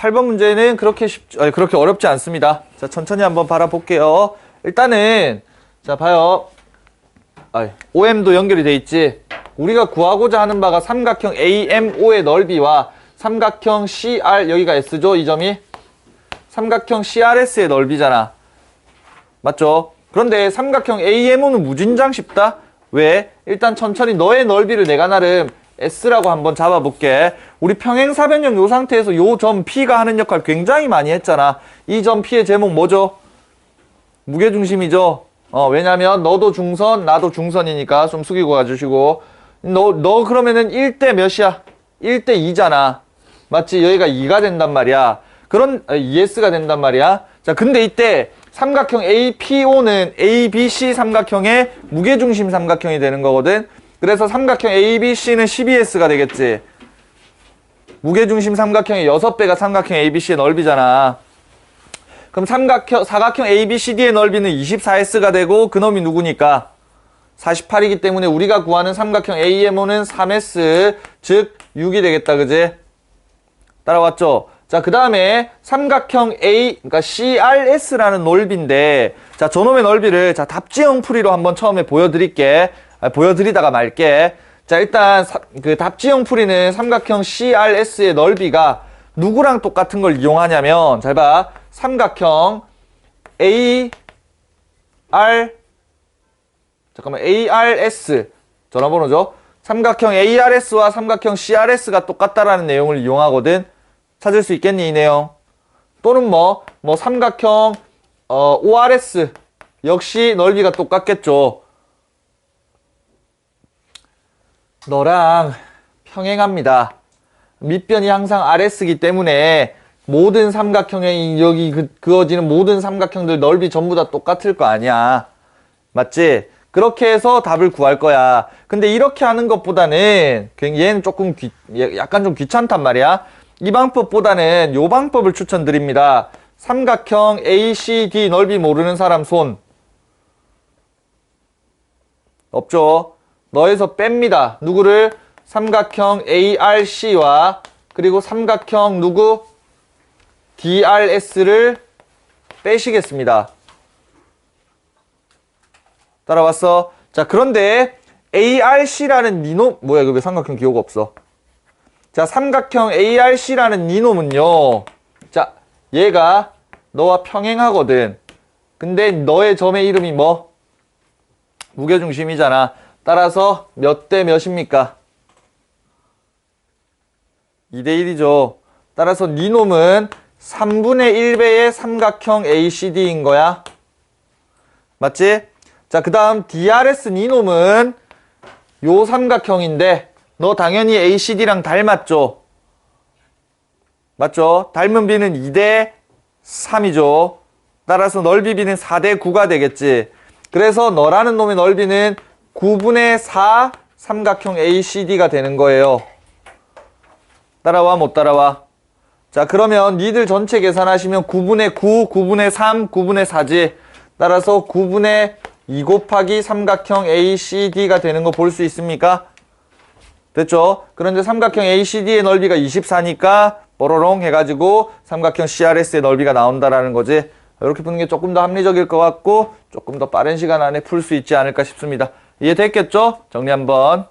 8번 문제는 그렇게 쉽, 아니, 그렇게 어렵지 않습니다. 자, 천천히 한번 바라볼게요. 일단은, 자, 봐요. 아, OM도 연결이 돼 있지. 우리가 구하고자 하는 바가 삼각형 AMO의 넓이와 삼각형 CR, 여기가 S죠, 이 점이? 삼각형 CRS의 넓이잖아. 맞죠? 그런데 삼각형 AMO는 무진장 쉽다? 왜? 일단 천천히 너의 넓이를 내가 나름 S라고 한번 잡아볼게. 우리 평행사변형 요 상태에서 요 점 P가 하는 역할 굉장히 많이 했잖아. 이 점 P의 제목 뭐죠? 무게중심이죠? 어, 왜냐면 너도 중선, 나도 중선이니까 좀 숙이고 가주시고. 너, 너 그러면은 1대 몇이야? 1대 2잖아. 맞지? 여기가 2가 된단 말이야. 그런, 아, ES가 된단 말이야. 자, 근데 이때 삼각형 APO는 ABC 삼각형의 무게중심 삼각형이 되는 거거든. 그래서 삼각형 ABC는 12S가 되겠지. 무게중심 삼각형의 6배가 삼각형 ABC의 넓이잖아. 그럼 삼각형, 사각형 ABCD의 넓이는 24S가 되고 그놈이 누구니까? 48이기 때문에 우리가 구하는 삼각형 AMO는 3S, 즉 6이 되겠다, 그지? 따라왔죠? 자, 그 다음에 삼각형 A, 그러니까 CRS라는 넓이인데, 자, 저놈의 넓이를, 자, 답지형 풀이로 한번 처음에 보여드릴게. 아, 보여드리다가 말게. 자, 일단, 사- 그 답지형 풀이는 삼각형 CRS의 넓이가 누구랑 똑같은 걸 이용하냐면, 잘 봐. 삼각형 A, R, 잠깐만, ARS. 전화번호죠. 삼각형 ARS와 삼각형 CRS가 똑같다라는 내용을 이용하거든. 찾을 수 있겠니, 이 내용? 또는 뭐, 뭐, 삼각형, 어, ORS. 역시 넓이가 똑같겠죠. 너랑 평행합니다. 밑변이 항상 RS이기 때문에 모든 삼각형의 여기 그, 그어지는 모든 삼각형들 넓이 전부 다 똑같을 거 아니야. 맞지? 그렇게 해서 답을 구할 거야. 근데 이렇게 하는 것보다는 얘는 조금 귀, 얘- 약간 좀 귀찮단 말이야. 이 방법보다는 요 방법을 추천드립니다. 삼각형 ACD 넓이 모르는 사람 손. 없죠. 너에서 뺍니다. 누구를? 삼각형 ARC와 그리고 삼각형 누구? DRS를 빼시겠습니다. 따라왔어? 자, 그런데 ARC라는 니놈, 뭐야, 이거 왜 삼각형 기호가 없어? 자, 삼각형 ARC라는 니놈은요. 자, 얘가 너와 평행하거든. 근데 너의 점의 이름이 뭐? 무게중심이잖아. 따라서 몇 대 몇입니까? 2대 1이죠. 따라서 니놈은 3분의 1배의 삼각형 ACD인 거야. 맞지? 자, 그 다음 DRS 니놈은 요 삼각형인데 너 당연히 ACD랑 닮았죠? 맞죠? 닮은 비는 2대 3이죠. 따라서 넓이 비는 4대 9가 되겠지. 그래서 너라는 놈의 넓이는 9분의 4 삼각형 ACD가 되는 거예요. 따라와 못 따라와? 자 그러면 니들 전체 계산하시면 9분의 9, 9분의 3, 9분의 4지. 따라서 9분의 2 곱하기 삼각형 ACD가 되는 거 볼 수 있습니까? 됐죠? 그런데 삼각형 ACD의 넓이가 24니까 뽀로롱 해가지고 삼각형 CRS의 넓이가 나온다라는 거지. 이렇게 푸는 게 조금 더 합리적일 것 같고 조금 더 빠른 시간 안에 풀 수 있지 않을까 싶습니다. 이해됐겠죠? 정리 한번.